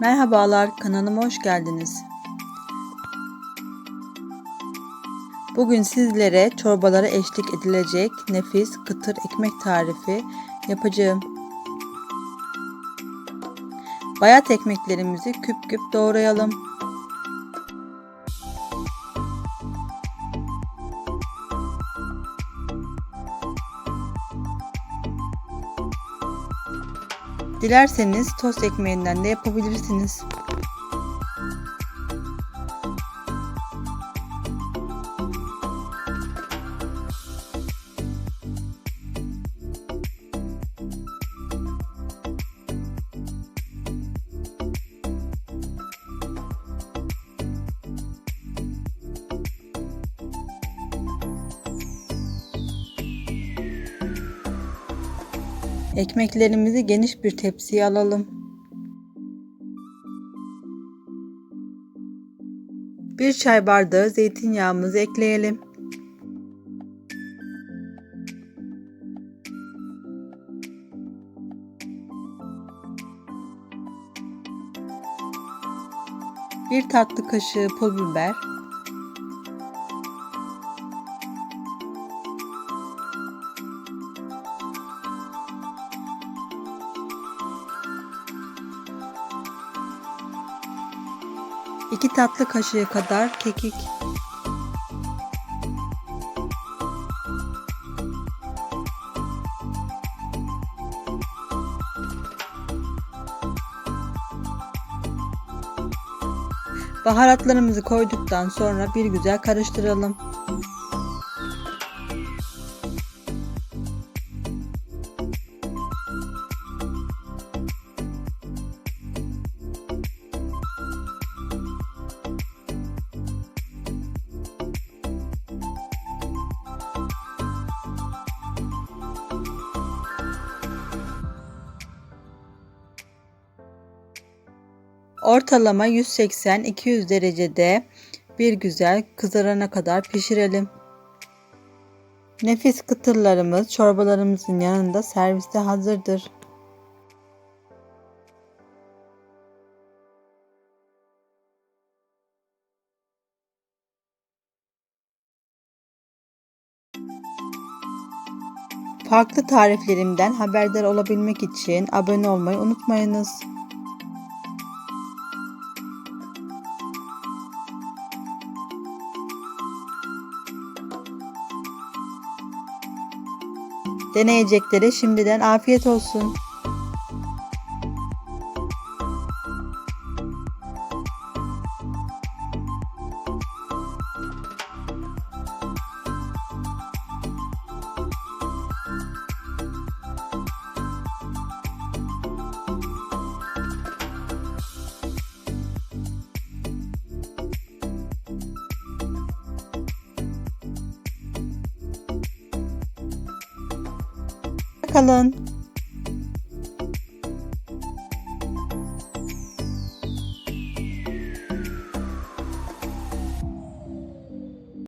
Merhabalar, kanalıma hoş geldiniz. Bugün sizlere çorbalara eşlik edilecek nefis kıtır ekmek tarifi yapacağım. Bayat ekmeklerimizi küp küp doğrayalım. Dilerseniz tost ekmeğinden de yapabilirsiniz. Ekmeklerimizi geniş bir tepsiye alalım. Bir çay bardağı zeytinyağımızı ekleyelim. Bir tatlı kaşığı pul biber, iki tatlı kaşığı kadar kekik, Baharatlarımızı koyduktan sonra bir güzel karıştıralım. Ortalama 180-200 derecede bir güzel kızarana kadar pişirelim. Nefis kıtırlarımız çorbalarımızın yanında serviste hazırdır. Farklı tariflerimden haberdar olabilmek için abone olmayı unutmayınız. Deneyeceklere şimdiden afiyet olsun. Hoşçakalın.